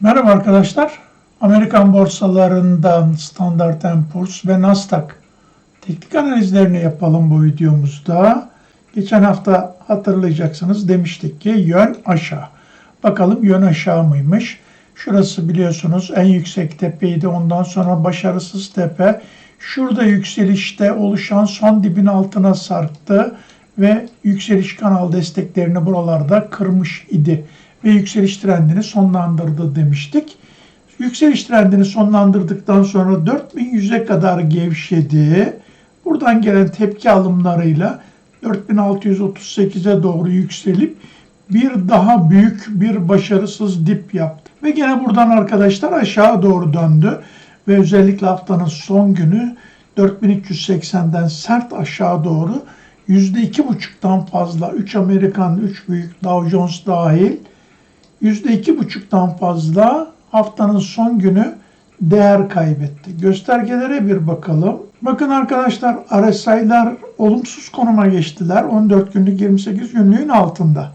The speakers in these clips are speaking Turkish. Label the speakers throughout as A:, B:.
A: Merhaba arkadaşlar. Amerikan borsalarından Standard Poor's ve Nasdaq teknik analizlerini yapalım bu videomuzda. Geçen hafta hatırlayacaksınız demiştik ki yön aşağı. Bakalım yön aşağı mıymış? Şurası biliyorsunuz en yüksek tepeydi. Ondan sonra başarısız tepe. Şurada yükselişte oluşan son dibin altına sarktı ve yükseliş kanal desteklerini buralarda kırmış idi ve yükseliş trendini sonlandırdı demiştik. Yükseliş trendini sonlandırdıktan sonra 4100'e kadar gevşedi. Buradan gelen tepki alımlarıyla 4638'e doğru yükselip bir daha büyük bir başarısız dip yaptı. Ve gene buradan arkadaşlar aşağı doğru döndü. Ve özellikle haftanın son günü 4380'den sert aşağı doğru %2,5'tan fazla 3 Amerikan, 3 büyük Dow Jones dahil %2,5'tan fazla haftanın son günü değer kaybetti. Göstergelere bir bakalım. Bakın arkadaşlar RSI'lar olumsuz konuma geçtiler. 14 günlük 28 günlüğün altında.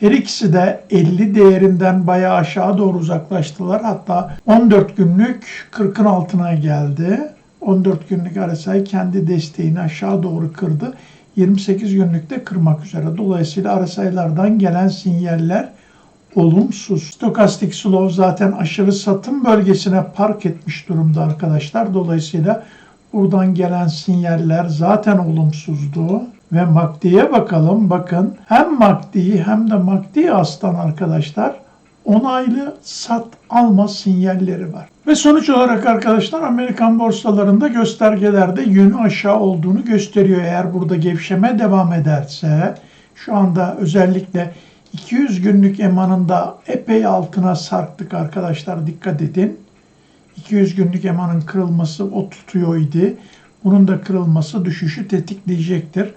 A: Her ikisi de 50 değerinden bayağı aşağı doğru uzaklaştılar. Hatta 14 günlük 40'ın altına geldi. 14 günlük RSI kendi desteğini aşağı doğru kırdı. 28 günlükte kırmak üzere. Dolayısıyla RSI'lardan gelen sinyaller olumsuz. Stokastik slow zaten aşırı satım bölgesine park etmiş durumda arkadaşlar. Dolayısıyla buradan gelen sinyaller zaten olumsuzdu. Ve MACD'ye bakalım. Bakın hem MACD hem de MACD aslan arkadaşlar onaylı sat alma sinyalleri var. Ve sonuç olarak arkadaşlar Amerikan borsalarında göstergelerde yönü aşağı olduğunu gösteriyor. Eğer burada gevşeme devam ederse şu anda özellikle 200 günlük emanında epey altına sarktık arkadaşlar dikkat edin. 200 günlük emanın kırılması o tutuyor idi. Bunun da kırılması düşüşü tetikleyecektir.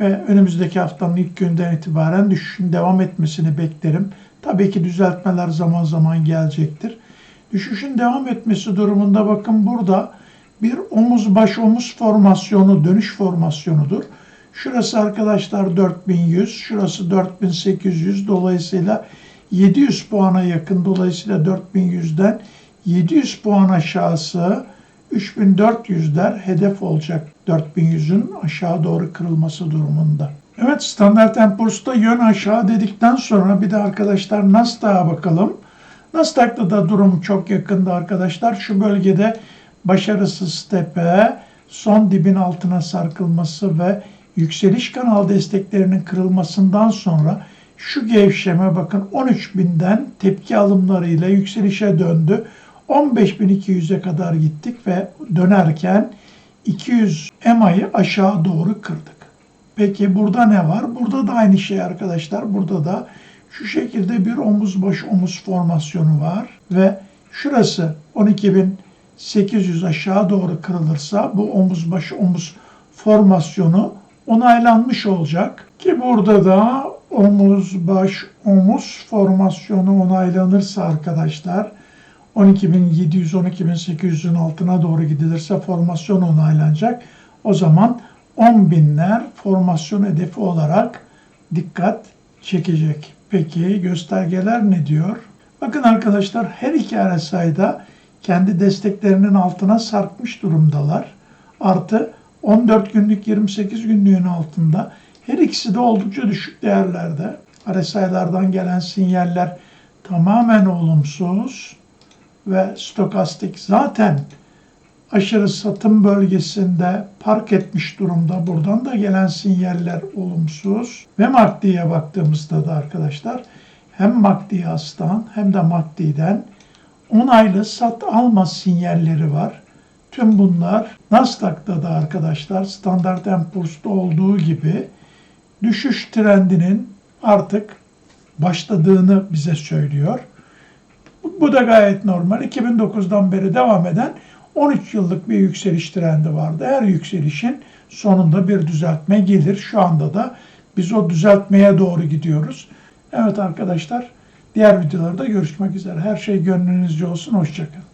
A: Ve önümüzdeki haftanın ilk günden itibaren düşüşün devam etmesini beklerim. Tabii ki düzeltmeler zaman zaman gelecektir. Düşüşün devam etmesi durumunda bakın burada bir omuz baş omuz formasyonu dönüş formasyonudur. Şurası arkadaşlar 4100, şurası 4800 dolayısıyla 700 puana yakın dolayısıyla 4100'den 700 puan aşağısı 3400'ler hedef olacak 4100'ün aşağı doğru kırılması durumunda. Evet Standard Poor's'ta yön aşağı dedikten sonra bir de arkadaşlar Nasdaq'a bakalım. Nasdaq'ta da durum çok yakında arkadaşlar. Şu bölgede başarısız tepe, son dibin altına sarkılması ve yükseliş kanal desteklerinin kırılmasından sonra şu gevşeme bakın 13.000'den tepki alımlarıyla yükselişe döndü. 15.200'e kadar gittik ve dönerken 200 EMA'yı aşağı doğru kırdık. Peki burada ne var? Burada da aynı şey arkadaşlar. Burada da şu şekilde bir omuz baş omuz formasyonu var ve şurası 12.800 aşağı doğru kırılırsa bu omuz baş omuz formasyonu onaylanmış olacak ki burada da omuz baş omuz formasyonu onaylanırsa arkadaşlar 12.700-12.800'ün altına doğru gidilirse formasyon onaylanacak. O zaman 10 binler formasyon hedefi olarak dikkat çekecek. Peki göstergeler ne diyor? Bakın arkadaşlar her iki RSI'da kendi desteklerinin altına sarkmış durumdalar. Artı 14 günlük 28 günlüğün altında her ikisi de oldukça düşük değerlerde. RSI'lardan gelen sinyaller tamamen olumsuz ve stokastik zaten aşırı satım bölgesinde park etmiş durumda. Buradan da gelen sinyaller olumsuz. Ve MACD'ye baktığımızda da arkadaşlar hem MACD aslan hem de MACD'den onaylı sat alma sinyalleri var. Tüm bunlar Nasdaq'ta da arkadaşlar Standard Poor's'ta olduğu gibi düşüş trendinin artık başladığını bize söylüyor. Bu da gayet normal. 2009'dan beri devam eden 13 yıllık bir yükseliş trendi vardı. Her yükselişin sonunda bir düzeltme gelir. Şu anda da biz o düzeltmeye doğru gidiyoruz. Evet arkadaşlar diğer videolarda görüşmek üzere. Her şey gönlünüzce olsun. Hoşçakalın.